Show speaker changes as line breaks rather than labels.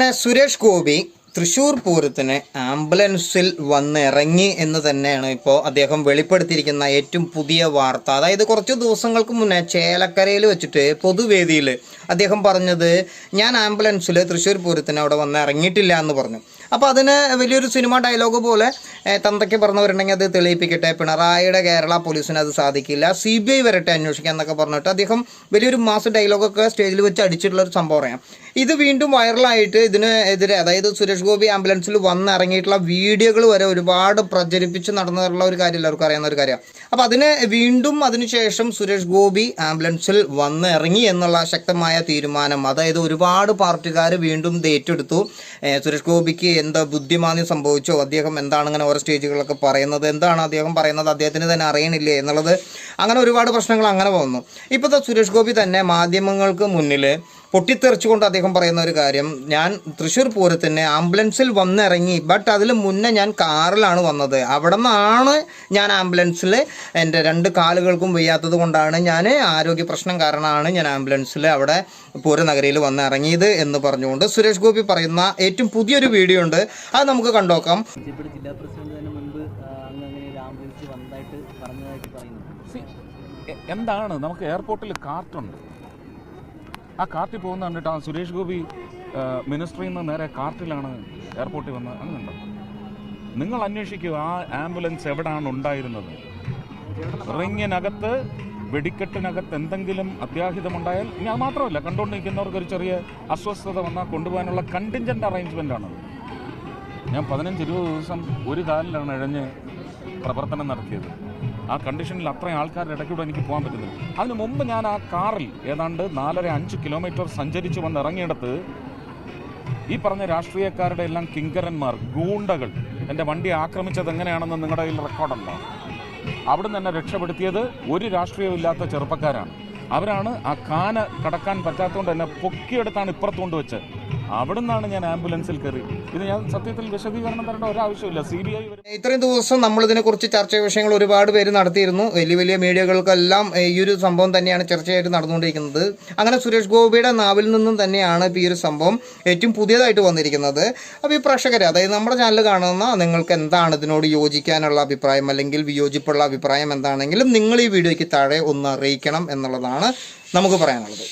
അങ്ങനെ സുരേഷ് ഗോപി. തൃശ്ശൂർ പൂരത്തിന് ആംബുലൻസിൽ വന്ന് ഇറങ്ങി എന്ന് തന്നെയാണ് ഇപ്പോൾ അദ്ദേഹം വെളിപ്പെടുത്തിയിരിക്കുന്ന ഏറ്റവും പുതിയ വാർത്ത. അതായത് കുറച്ച് ദിവസങ്ങൾക്ക് മുന്നേ ചേലക്കരയിൽ വെച്ചിട്ട് പൊതുവേദിയിൽ അദ്ദേഹം പറഞ്ഞത് ഞാൻ ആംബുലൻസിൽ തൃശ്ശൂർ പൂരത്തിന് അവിടെ വന്ന് ഇറങ്ങിയിട്ടില്ല എന്ന് പറഞ്ഞു. അപ്പോൾ അതിന് വലിയൊരു സിനിമ ഡയലോഗ് പോലെ തന്തയ്ക്ക് പറഞ്ഞവരുണ്ടെങ്കിൽ അത് തെളിയിപ്പിക്കട്ടെ പിണറായിയുടെ കേരള പോലീസിന് അത് സാധിക്കില്ല സി ബി ഐ വരട്ടെ അന്വേഷിക്കാൻ എന്നൊക്കെ പറഞ്ഞിട്ട് അദ്ദേഹം വലിയൊരു മാസ് ഡയലോഗൊക്കെ സ്റ്റേജിൽ വെച്ച് അടിച്ചിട്ടുള്ള ഒരു സംഭവം പറയാം. ഇത് വീണ്ടും വൈറലായിട്ട് ഇതിന് എതിരെ അതായത് സുരേഷ് ഗോപി ആംബുലൻസിൽ വന്നിറങ്ങിയിട്ടുള്ള വീഡിയോകൾ വരെ ഒരുപാട് പ്രചരിപ്പിച്ച് നടന്നിട്ടുള്ള ഒരു കാര്യം എല്ലാവർക്കും അറിയാവുന്ന ഒരു കാര്യമാണ്. അപ്പോൾ അതിന് വീണ്ടും അതിനുശേഷം സുരേഷ് ഗോപി ആംബുലൻസിൽ വന്ന് ഇറങ്ങി എന്നുള്ള ശക്തമായ തീരുമാനം അതായത് ഒരുപാട് പാർട്ടിക്കാർ വീണ്ടും ഏറ്റെടുത്തു. സുരേഷ് ഗോപിക്ക് എന്താ ബുദ്ധിമാന്യം സംഭവിച്ചോ? അദ്ദേഹം എന്താണ് ഇങ്ങനെ ഓരോ സ്റ്റേജുകളൊക്കെ പറയുന്നത്? എന്താണ് അദ്ദേഹം പറയുന്നത്? അദ്ദേഹത്തിന് തന്നെ അറിയണില്ലേ എന്നുള്ളത്? അങ്ങനെ ഒരുപാട് പ്രശ്നങ്ങൾ അങ്ങനെ വന്നു. ഇപ്പോഴത്തെ സുരേഷ് ഗോപി തന്നെ മാധ്യമങ്ങൾക്ക് മുന്നിൽ പൊട്ടിത്തെറിച്ചുകൊണ്ട് അദ്ദേഹം പറയുന്ന ഒരു കാര്യം ഞാൻ തൃശ്ശൂർ പൂരത്തിന് ആംബുലൻസിൽ വന്നിറങ്ങി ബട്ട് അതിൽ മുന്നേ ഞാൻ കാറിലാണ് വന്നത്. അവിടെ നിന്നാണ് ഞാൻ ആംബുലൻസിൽ എന്റെ രണ്ട് കാലുകൾക്കും വയ്യാത്തത് കൊണ്ടാണ് ഞാൻ ആരോഗ്യ പ്രശ്നം കാരണമാണ് ഞാൻ ആംബുലൻസിൽ അവിടെ പൂരനഗരിയിൽ വന്ന് ഇറങ്ങിയത് എന്ന് പറഞ്ഞുകൊണ്ട് സുരേഷ് ഗോപി പറയുന്ന ഏറ്റവും പുതിയൊരു വീഡിയോ ഉണ്ട്. അത് നമുക്ക് കണ്ടോക്കാം.
ജില്ലാ പ്രസിഡന്റ് തന്നെ മുൻപ് ആ, അങ്ങ് അങ്ങനെ ഒരു ആംബുലൻസ് വന്നതായിട്ട് പറഞ്ഞതായിട്ട് പറയുന്നു.
എന്താണ്? നമുക്ക് എയർപോർട്ടിൽ കാർട്ടുണ്ട്. ആ കാർട്ടിൽ പോകുന്ന കണ്ടിട്ട് ആ സുരേഷ് ഗോപി മിനിസ്റ്ററിൽ നിന്ന് നേരെ കാർട്ടിലാണ് എയർപോർട്ടിൽ വന്ന് അങ്ങനെയുണ്ടോ? നിങ്ങൾ അന്വേഷിക്കൂ ആ ആംബുലൻസ് എവിടെയാണ് ഉണ്ടായിരുന്നത്? റിങ്ങിനകത്ത് വെടിക്കെട്ടിനകത്ത് എന്തെങ്കിലും അത്യാഹിതമുണ്ടായാൽ അത് മാത്രമല്ല കണ്ടുകൊണ്ടിരിക്കുന്നവർക്ക് ഒരു ചെറിയ അസ്വസ്ഥത വന്നാൽ കൊണ്ടുപോകാനുള്ള കണ്ടിഞ്ചന്റ് അറേഞ്ച്മെന്റ് ആണത്. ഞാൻ പതിനഞ്ച് ഇരുപത് ദിവസം ഒരു കാലിലാണ് ഇഴഞ്ഞ് പ്രവർത്തനം നടത്തിയത്. ആ കണ്ടീഷനിൽ അത്രയും ആൾക്കാരുടെ ഇടയ്ക്കൂടെ എനിക്ക് പോകാൻ പറ്റുന്നില്ല. അതിന് മുമ്പ് ഞാൻ ആ കാറിൽ ഏതാണ്ട് നാലര അഞ്ച് കിലോമീറ്റർ സഞ്ചരിച്ച് വന്ന് ഇറങ്ങിയിടത്ത് ഈ പറഞ്ഞ രാഷ്ട്രീയക്കാരുടെ എല്ലാം കിങ്കരന്മാർ ഗൂണ്ടകൾ എന്റെ വണ്ടി ആക്രമിച്ചത് എങ്ങനെയാണെന്ന് നിങ്ങളുടെ കയ്യിൽ റെക്കോർഡുണ്ടോ അവിടുന്ന് എന്നെ രക്ഷപ്പെടുത്തിയത് ഒരു രാഷ്ട്രീയവും ഇല്ലാത്ത ചെറുപ്പക്കാരാണ്. അവരാണ് ആ കാന കടക്കാൻ പറ്റാത്തതുകൊണ്ട് എന്നെ പൊക്കിയെടുത്താണ് ഇപ്പുറത്ത് കൊണ്ടുവച്ച് അവിടുന്നാണ് ഞാൻ ആംബുലൻസിൽ കയറി. ഇത് ഞാൻ സത്യത്തിൽ വിശദീകരണം തരേണ്ട ഒരാവശ്യമില്ല സി ബി ഐ
ഇത്രയും ദിവസം നമ്മൾ ഇതിനെക്കുറിച്ച് ചർച്ച വിഷയങ്ങൾ ഒരുപാട് പേര് നടത്തിയിരുന്നു. വലിയ വലിയ മീഡിയകൾക്കെല്ലാം ഈ ഒരു സംഭവം തന്നെയാണ് ചർച്ചയായിട്ട് നടന്നുകൊണ്ടിരിക്കുന്നത്. അങ്ങനെ സുരേഷ് ഗോപിയുടെ നാവിൽ നിന്നും തന്നെയാണ് ഇപ്പോൾ ഈ ഒരു സംഭവം ഏറ്റവും പുതിയതായിട്ട് വന്നിരിക്കുന്നത്. അപ്പോൾ ഈ അതായത് നമ്മുടെ ചാനൽ കാണുന്ന നിങ്ങൾക്ക് എന്താണ് ഇതിനോട് യോജിക്കാനുള്ള അഭിപ്രായം അല്ലെങ്കിൽ വിയോജിപ്പുള്ള അഭിപ്രായം എന്താണെങ്കിലും നിങ്ങൾ ഈ വീഡിയോയ്ക്ക് താഴെ ഒന്ന് അറിയിക്കണം എന്നുള്ളതാണ് നമുക്ക് പറയാനുള്ളത്.